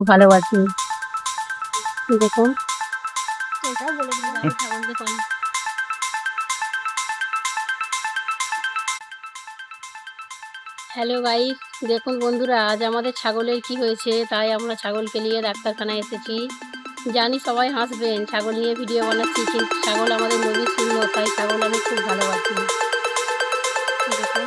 ভালোবাসি। বাড়ির ছাগলদের পানি হ্যালো গাইস দেখুন বন্ধুরা আজ আমাদের ছাগলের কি হয়েছে তাই আমরা ছাগলকে নিয়ে ডাক্তারখানায় এসেছি। জানি সবাই হাসবেন ছাগল নিয়ে ভিডিও বানাচ্ছি কিন্তু ছাগল আমাদের নবী শূন্য তাই ছাগল আমি খুব ভালোবাসি। দেখুন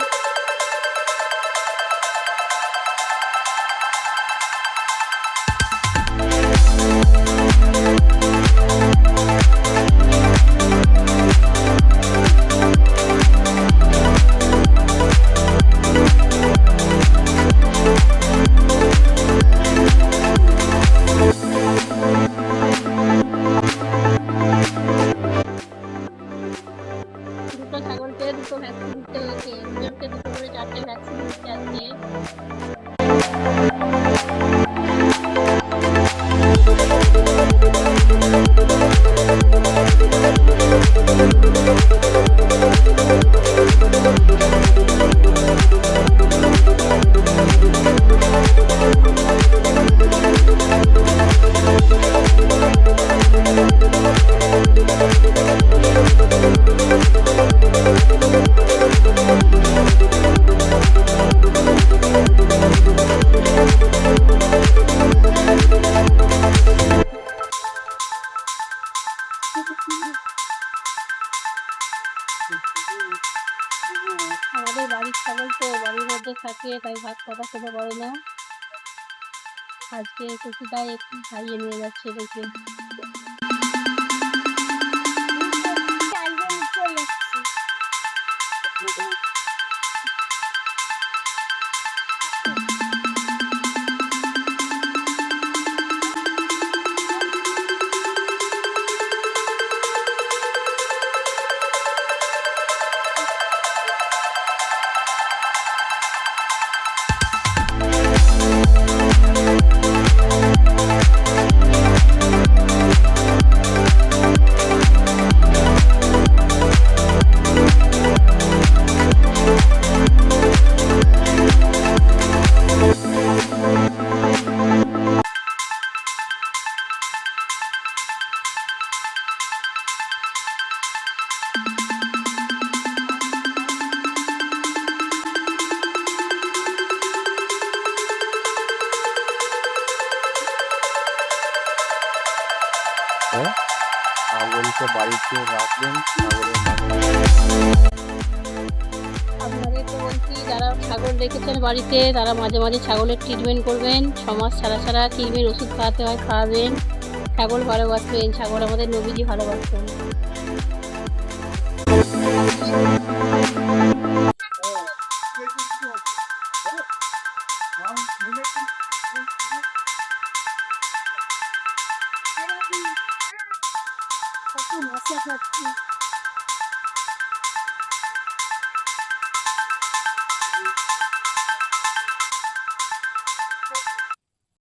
দুটো ছাগলকে দুটো ভ্যাকসিন দিতে হয়েছে দুজনকে দুটো করে চারটে ভ্যাকসিন দিতে আজকে আমাদের বাড়ির ছাগল তো বাড়ির মধ্যে থাকে, তাই ভাত কথা খেতে বলে না। আজকে টুকিটাই একটু খাইয়ে নিয়ে যাচ্ছে দেখে। ছাগলকে বাড়িতে রাখবেন যারা ছাগল রেখেছেন বাড়িতে, তারা মাঝে মাঝে ছাগলের ট্রিটমেন্ট করবেন। ছমাস ছাড়া ছাড়া কৃমির ওষুধ খাওয়াতে হয়, খাওয়াবেন। ছাগল ভালোবাসবেন, ছাগল আমাদের নবীজি ভালোবাসবেন